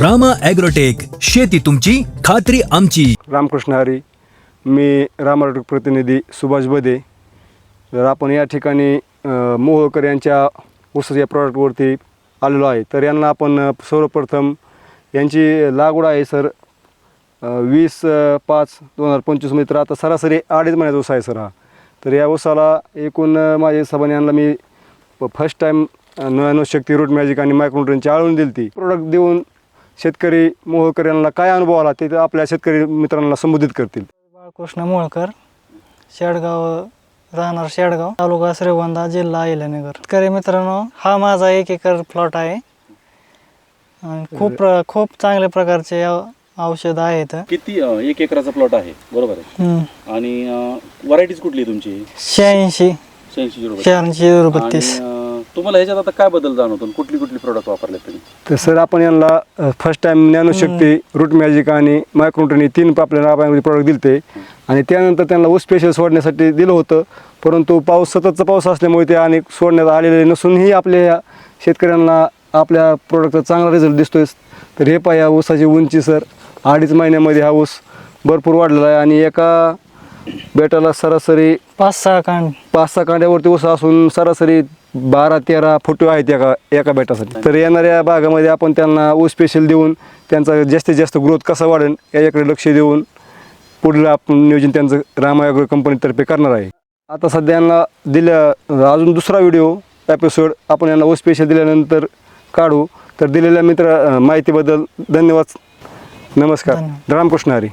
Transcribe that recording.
Rama agrotech शेती तुमची खात्री आमची. रामकृष्ण हरी मी रामराट प्रतिनिधी सुभाष बदे. तर आपण या ठिकाणी अ, मोहोळकर यांच्या ऊसाच्या प्रॉडक्टवरती आलेलो आहे. तर यांना आपण सर्वप्रथम यांची लागवड आहे सर. अ, वीस अ, पाच दोन हजार पंचवीसमध्ये तर आता सरासरी अडीच महिन्याचा ऊस आहे सर हा. तर या ऊसाला एकूण अ, माझ्या हिशोबाने यांना मी फर्स्ट टाईम नव्याण्णव शक्ती रूट मॅजिक आणि मायक्रोन्यूट्रनची आळून दिली ती प्रोडक्ट देऊन शेतकरी मोहकर यांना काय अनुभव आला ते आपल्या शेतकरी मित्रांना संबोधित करतील. बाळकृष्ण मोळकर शेडगाव राहणार शेडगाव तालुका श्रीगोंदा जिल्हा अहिल्यानगर. शेतकरी मित्रांनो हा माझा एक एकर प्लॉट आहे. आणि खूप प्र- खूप चांगल्या प्रकारचे औ- औषध आहेत. किती अं, एक एकराचा प्लॉट आहे? बरोबर आहे? हम्म. आणि व्हरायटीज कुठली आहे तुमची? शहाऐंशी. शहाऐंशी रुपये. शहाऐंशी झिरो बत्तीस. आणि, अं, तुम्हाला ह्याच्यात आता काय बदल जाणवतो आणि कुठली कुठली प्रोडक्ट वापरले तुम्ही? तर सर आपण यांना first time Dnyanshakti root magic आणि मायक्रोन्यूट्रन हे तीन आपल्याला आपण प्रॉडक्ट दिलते. आणि त्यानंतर त्यांना ऊस स्पेशल सोडण्यासाठी दिलं होतं. परंतु पाऊस सततचा पाऊस असल्यामुळे ते आणि सोडण्यात आलेले नसूनही आपल्या शेतकऱ्यांना आपल्या प्रोडक्टचा चांगला रिझल्ट दिसतोय. तर हे पाया ऊसाची उंची सर. अडीच महिन्यामध्ये हा ऊस भरपूर वाढलेला आहे आणि एका बेटाला सरासरी पाच सहा कांड. पाच सहा कांड्यावरती ऊस असून सरासरी बारा तेरा फुटे आहेत एका एका बेटासाठी. तर येणाऱ्या भागामध्ये आपण त्यांना ऊस स्पेशल देऊन त्यांचा जास्तीत जास्त ग्रोथ कसा वाढेल याच्याकडे लक्ष देऊन पुढलं आपण नियोजन त्यांचं रामायग्रो कंपनीतर्फे करणार आहे. आता सध्या यांना दिल्या अजून दुसरा व्हिडिओ एपिसोड आपण यांना ऊस स्पेशल दिल्यानंतर काढू. तर दिलेल्या मित्र माहितीबद्दल धन्यवाद. नमस्कार. रामकृष्ण हरी.